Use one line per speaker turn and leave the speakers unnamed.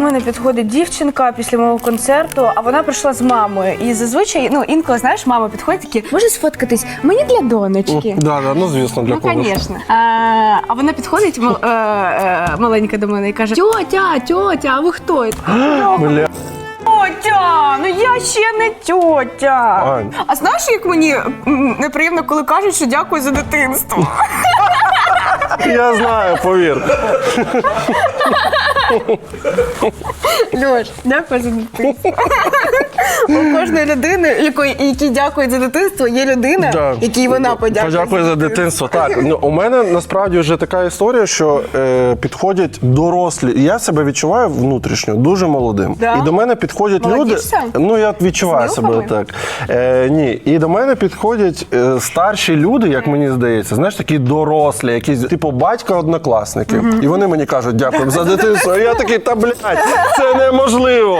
У мене підходить дівчинка після мого концерту, а вона прийшла з мамою. І зазвичай, ну інколи знаєш, мама підходить такі, може сфоткатись? Мені для донечки.
Да, да, ну звісно, для
Ну,
когось.
звісно. А, а вона підходить мал- е, е, маленька до мене і каже: Тьотя, тьотя, а ви хто? Я така,
Бля.
Тьотя, ну я ще не тьотя.
Ань.
А знаєш, як мені м, неприємно, коли кажуть, що дякую за дитинство.
Я знаю, повір.
Льош, за дитинство. У кожної людини, якої якій дякують за дитинство, є людина,
Да.
якій вона подякує.
Подякую за дитинство. Так, ну у мене насправді вже така історія, що е, підходять дорослі. І я себе відчуваю внутрішньо дуже молодим.
Да?
І до мене підходять
Молодішся?
люди. Ну я відчуваю
З
себе
вилками?
так. Е, ні, і до мене підходять е, старші люди, як мені здається, знаєш, такі дорослі, якісь типу батька однокласники. І вони мені кажуть, дякую за дитинство. І я такий, та блядь, це неможливо.